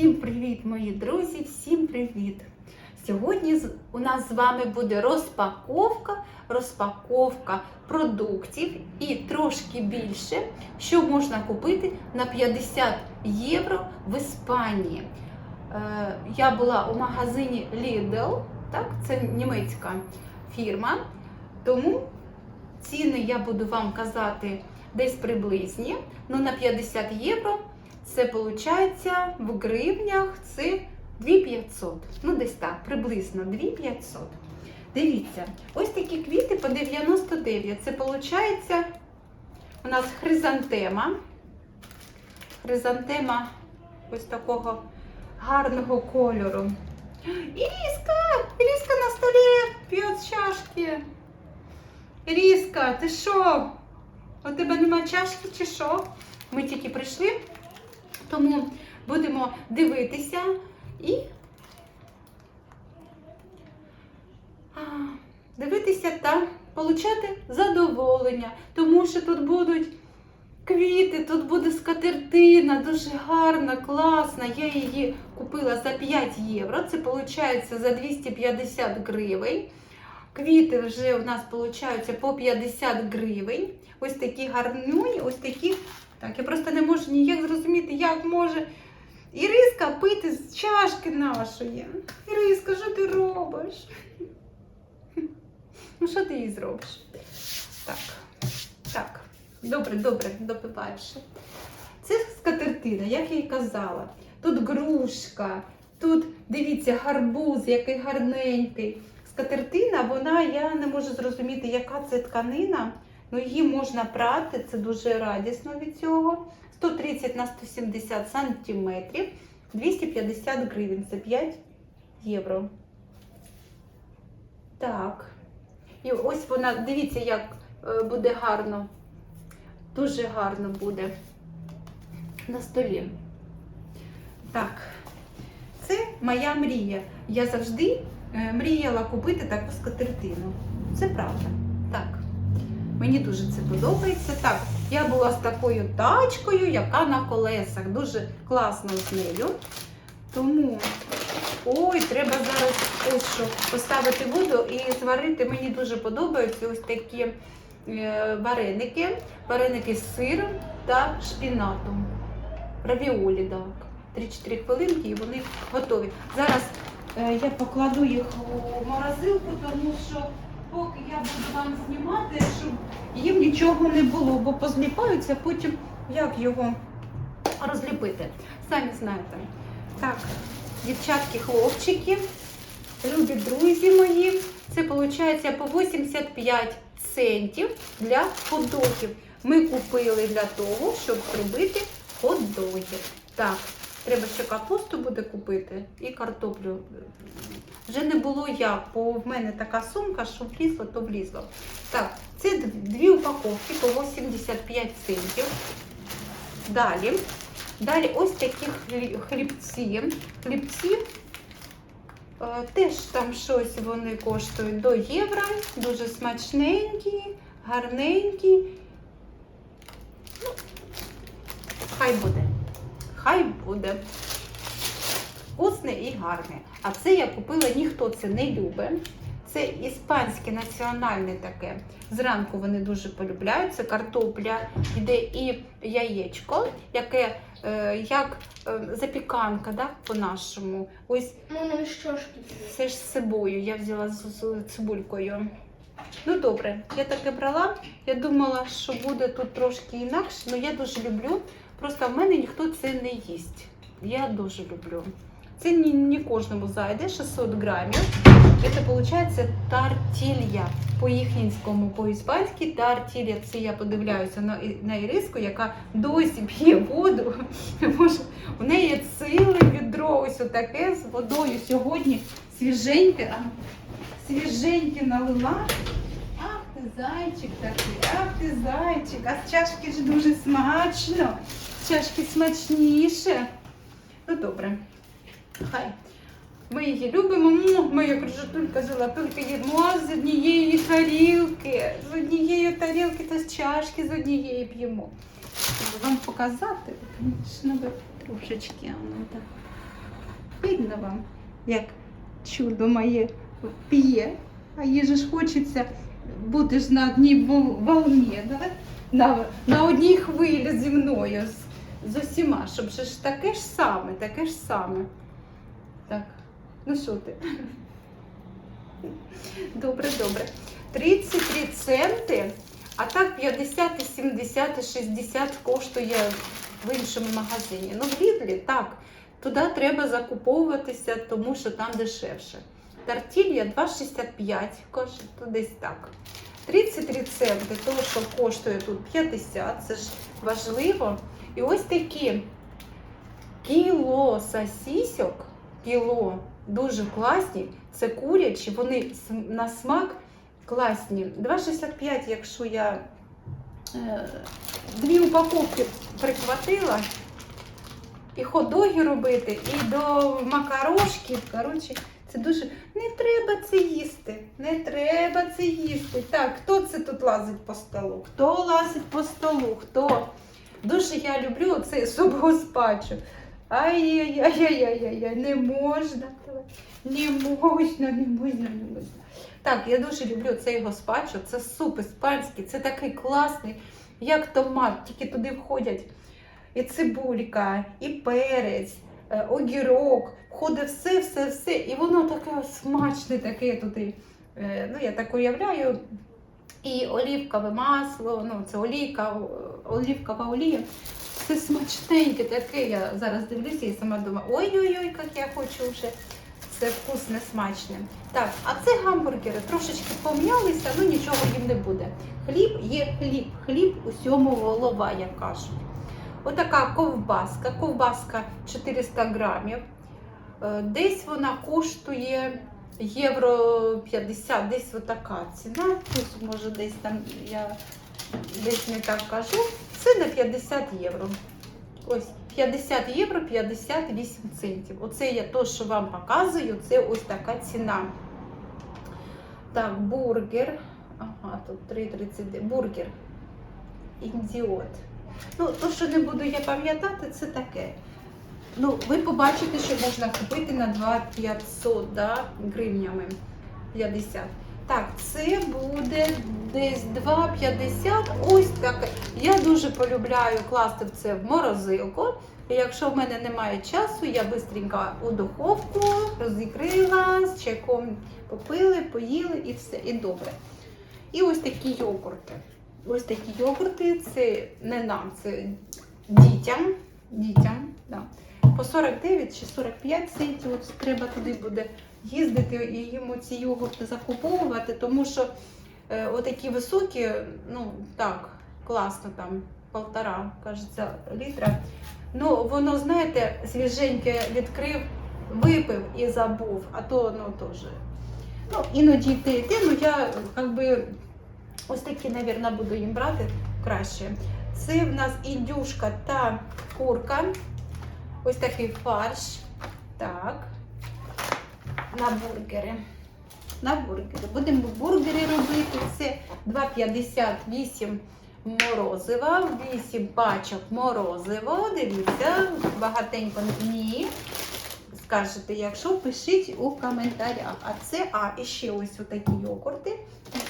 Всім привіт, мої друзі! Всім привіт! Сьогодні у нас з вами буде розпаковка, розпаковка продуктів і трошки більше, що можна купити на 50 євро в Іспанії. Е, Я була у магазині Lidl, так, це німецька фірма, тому ціни я буду вам казати десь приблизні. Ну, на 50 євро це виходить в гривнях це 2500. Ну, десь так, приблизно 2500. Дивіться, ось такі квіти по 99. Це виходить у нас хризантема. Хризантема ось такого гарного кольору. Іріска! Іріска на столі п'є чашки. Іріска, ти що? У тебе нема чашки чи що? Ми тільки прийшли, тому будемо дивитися і дивитися та получати задоволення, тому що тут будуть квіти, тут буде скатертина, дуже гарна, класна. Я її купила за 5 євро. Це виходить за 250 гривень. Квіти вже у нас виходить по 50 гривень. Ось такі гарнюні, ось такі. Так, я просто не можу ніяк зрозуміти, як може Іриска пити з чашки нашої. Іриска, що ти робиш? Ну, що ти їй зробиш? Так, так. Добре, добре, допиваєш. Це скатертина, як я і казала. Тут грушка, тут, дивіться, гарбуз, який гарненький. Скатертина, вона, я не можу зрозуміти, яка це тканина. Ну, її можна прати, це дуже радісно від цього. 130 на 170 сантиметрів, 250 гривень, це 5 євро. Так. І ось вона, дивіться, як е, буде гарно. Дуже гарно буде на столі. Так, це моя мрія. Я завжди е, мріяла купити таку скатертину. Це правда. Мені дуже це подобається. Так, я була з такою тачкою, яка на колесах. Дуже класно з нею. Тому, ой, треба зараз ось що поставити воду і зварити. Мені дуже подобаються ось такі е, вареники. Вареники з сиром та шпінатом. Равіолі, так. 3-4 хвилинки і вони готові. Зараз е, я покладу їх у морозилку, тому що поки я буду вам знімати, щоб їм нічого не було, бо позліпаються, потім як його розліпити. Самі знаєте. Так, дівчатки, хлопчики, любі друзі мої, це виходить по 85 центів для хот-догів. Ми купили для того, щоб зробити хот-доги. Так, треба ще капусту буде купити і картоплю. Вже не було як, бо в мене така сумка, що влізло, то влізло. Так, це дві упаковки по 85 центів. Далі. Далі ось такі хлібці. Хлібці е, теж там щось вони коштують до євро. Дуже смачненькі, гарненькі. Ну, хай буде. Хай буде вкусне і гарне. А це я купила, ніхто це не любить. Це іспанське національне таке. Зранку вони дуже полюбляють. Це картопля, йде і яєчко, яке е, як е, запіканка, да, по-нашому. Ось Ну, що ж це ж з цибою. Я взяла з, з цибулькою. Ну добре, я таке брала. Я думала, що буде тут трошки інакше, але я дуже люблю. Просто в мене ніхто це не їсть. Я дуже люблю. Це не, не кожному зайде 600 грамів. Це виходить тартілья. По їхньому, по-іспанськи тартілья. Це я подивляюся на, на іриску, яка досі п'є воду. Може, у неї ціле відро ось таке з водою сьогодні свіженьке, а, свіженьке налила. Ах ти зайчик такий, ах ти зайчик, а з чашки ж дуже смачно. Чашки смачніше. Ну добре, хай. Ми її любимо, моя кружатулька золотулька їмо з однієї тарілки. З однієї тарілки та з чашки з однієї п'ємо. Щоб Вам показати, звісно, трошечки. воно так. Видно вам, як чудо моє п'є, а їй же ж хочеться бути ж на одній волні, да? на, на одній хвилі зі мною, з, усіма, щоб ж таке ж саме, таке ж саме. Так, ну що ти? Добре, добре. 33 центи, а так 50, 70, і 60 коштує в іншому магазині. Ну, в Лідлі так. Туди треба закуповуватися, тому що там дешевше. Тартілья 2,65, каже, то десь так. 33 центи, то, що коштує тут 50, це ж важливо. І ось такі кіло сосісок, кіло, дуже класні. Це курячі, вони на смак класні. 2,65, якщо я е, дві упаковки прихватила. І ходоги робити, і до макарошки. Коротше, це дуже. Не треба це їсти. Не треба це їсти. Так, хто це тут лазить по столу? Хто лазить по столу? Хто? Дуже я люблю цей суп госпачу. Ай-яй-яй-яй-яй, не можна. Не можна, не можна, не можна. Так, я дуже люблю цей госпачо. Це суп іспанський, це такий класний, як томат, тільки туди входять і цибулька, і перець, е, огірок, входить все, все, все. І воно таке смачне, таке туди. е, Ну, я так уявляю. І олівкове масло, ну це олійка, олівкова олія. Все смачненьке таке. Я зараз дивлюся і сама думаю, ой-ой-ой, як я хочу вже. Це вкусне, смачне. Так, а це гамбургери трошечки пом'ялися, ну нічого їм не буде. Хліб є хліб, хліб усьому голова, як кажуть. Отака ковбаска, ковбаска 400 грамів. Е, Десь вона коштує євро 50, десь отака ціна. Ось, може, десь там я десь не так кажу. Це на 50 євро. Ось 50 євро 58 центів. Оце я то, що вам показую, це ось така ціна. Так, бургер. Ага, тут 3,39. Бургер. Індіот. Ну, то, що не буду я пам'ятати, це таке. Ну, ви побачите, що можна купити на 2500 да, гривнями 50. Так, це буде десь 2,50. Ось таке. Я дуже полюбляю класти це в морозилку. І якщо в мене немає часу, я швидко у духовку розігрила, з чайком попили, поїли і все, і добре. І ось такі йогурти. Ось такі йогурти, це не нам, це дітям. Дітям, да. По 49 чи 45 центів. Треба туди буде їздити і йому ці йогурти закуповувати, тому що е, отакі високі, ну так, класно там, полтора, кажеться, літра. Ну, воно, знаєте, свіженьке відкрив, випив і забув, а то ну теж. Ну, іноді йти йти, ну я як би ось такі, мабуть, буду їм брати краще. Це в нас індюшка та курка. Ось такий фарш. Так. На бургери. На бургери. Будемо бургери робити. Це 2,58 морозива, 8 пачок морозива. Дивіться, багатенько ні. Скажете, якщо пишіть у коментарях. А це, а, і ще ось такі йогурти.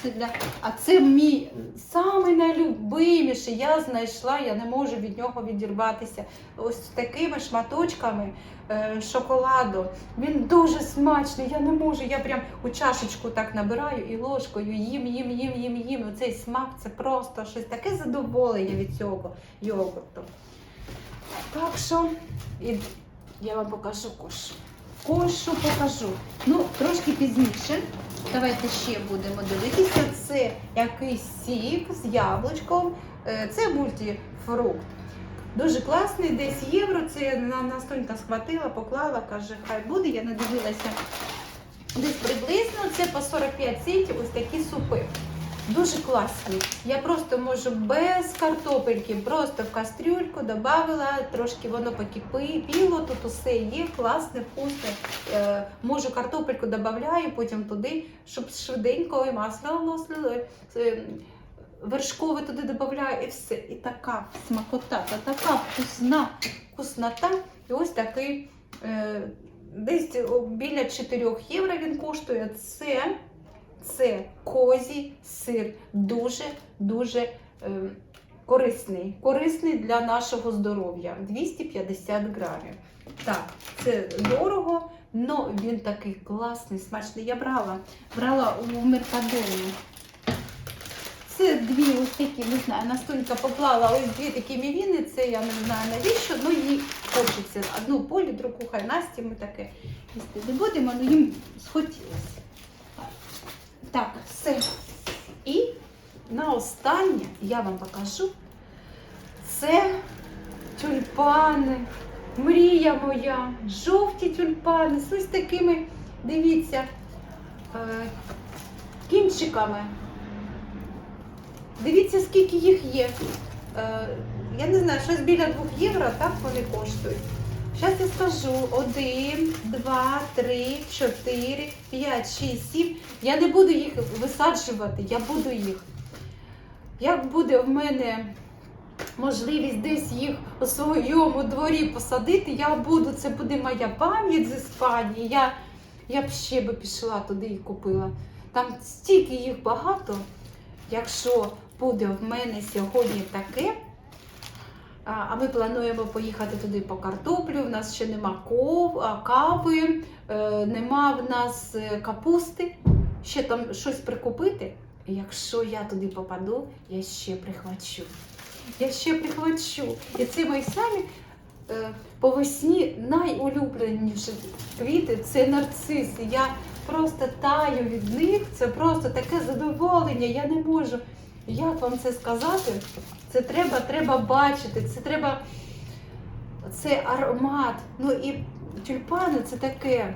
Це для, а це мій самий найлюбиміший. Я знайшла, я не можу від нього відірватися. Ось такими шматочками е, шоколаду. Він дуже смачний. Я не можу. Я прям у чашечку так набираю і ложкою їм, їм, їм, їм, їм. Оцей смак це просто щось таке задоволення від цього йогурту. Так що і я вам покажу кошу. Кошу покажу. Ну, трошки пізніше. Давайте ще будемо дивитися. Це якийсь сік з яблучком. Е, Це мультифрукт. Дуже класний, десь євро. Це на Настонька схватила, поклала, каже, хай буде. Я не дивилася. Десь приблизно це по 45 центів ось такі супи. Дуже класні. Я просто можу без картопельки, просто в кастрюльку додавила, трошки воно покипіло, тут усе є, класне, вкусне. Е, можу картопельку додаю, потім туди, щоб швиденько і масло масло, е, вершкове туди додаю і все. І така смакота, та така вкусна вкуснота. І ось такий е, десь біля 4 євро він коштує. Це, це козій сир. Дуже, дуже е, корисний. Корисний для нашого здоров'я. 250 грамів. Так, це дорого, але він такий класний, смачний. Я брала, брала у Меркадоні. Це дві ось такі, не знаю, Настунька поклала ось дві такі мівіни, це я не знаю навіщо, ну їй хочеться. Одну полі, другу хай Насті, ми таке їсти не будемо, але їм схотілося. Так, все. І на останнє я вам покажу. Це тюльпани. Мрія моя. Жовті тюльпани з ось такими, дивіться, е, кінчиками. Дивіться, скільки їх є. Е, я не знаю, щось біля 2 євро, так вони коштують. Зараз я скажу: 1, 2, 3, 4, 5, 6, 7. Я не буду їх висаджувати, я буду їх. Як буде в мене можливість десь їх у своєму дворі посадити, я буду. Це буде моя пам'ять з Іспанії. Я, я б ще би пішла туди і купила. Там стільки їх багато. Якщо буде в мене сьогодні таке, а ми плануємо поїхати туди по картоплю. В нас ще нема кави, е, нема в нас е, капусти. Ще там щось прикупити. Якщо я туди попаду, я ще прихвачу. Я ще прихвачу. І це мої самі е, по весні найулюбленіші квіти це нарциси. Я просто таю від них. Це просто таке задоволення. Я не можу. Як вам це сказати? Це треба, треба бачити, це треба. Це аромат. Ну і тюльпани це таке.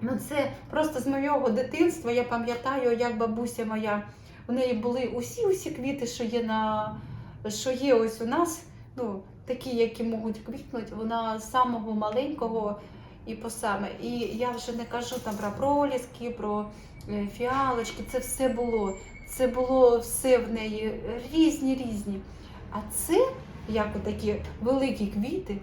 Ну це просто з моєго дитинства. Я пам'ятаю, як бабуся моя. У неї були усі усі квіти, що є на що є ось у нас. Ну, такі, які можуть квітнути, вона з самого маленького і по саме. І я вже не кажу там про проліски, про е, фіалочки. Це все було. Це було все в неї різні різні. А це, як такі великі квіти,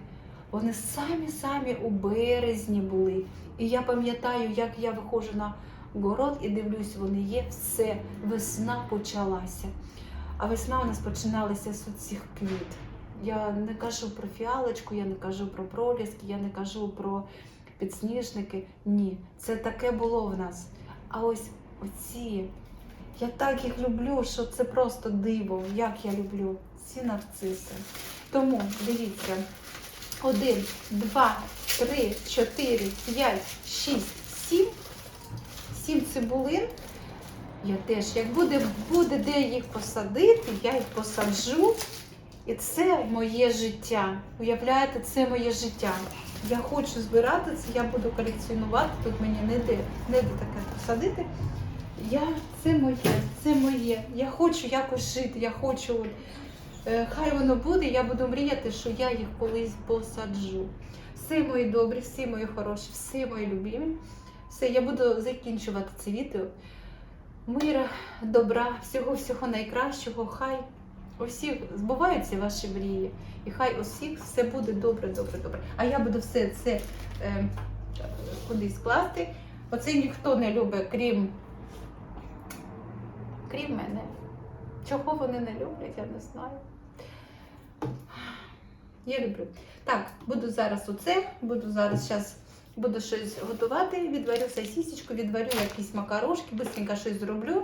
вони самі-самі у березні були. І я пам'ятаю, як я виходжу на город і дивлюсь, вони є, все, весна почалася. А весна у нас починалася з цих квіт. Я не кажу про фіалочку, я не кажу про проліски, я не кажу про підсніжники. Ні, це таке було в нас. А ось оці, я так їх люблю, що це просто диво, як я люблю ці нарциси. Тому дивіться, один, два, три, чотири, п'ять, шість, сім. Сім цибулин. Я теж, як буде, буде де їх посадити, я їх посаджу. І це моє життя. Уявляєте, це моє життя. Я хочу збирати це, я буду колекціонувати. Тут мені не де, не де таке посадити. Я, Це моє, це моє. Я хочу якось жити, я хочу. е, Хай воно буде, я буду мріяти, що я їх колись посаджу. Всі мої добрі, всі мої хороші, всі мої любимі. Все, я буду закінчувати це відео. Мира, добра, всього-всього найкращого. Хай у всіх збуваються ваші мрії. І хай у всіх все буде добре, добре, добре. А я буду все це е, кудись класти. Оце ніхто не любить, крім, крім мене. Чого вони не люблять, я не знаю. Я люблю. Так, буду зараз оце, буду зараз зараз буду щось готувати, відварю сосісечку, відварю якісь макарошки, быстренько щось зроблю.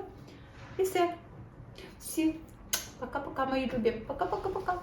І все. Всі. Пока-пока, мої любі. Пока-пока-пока.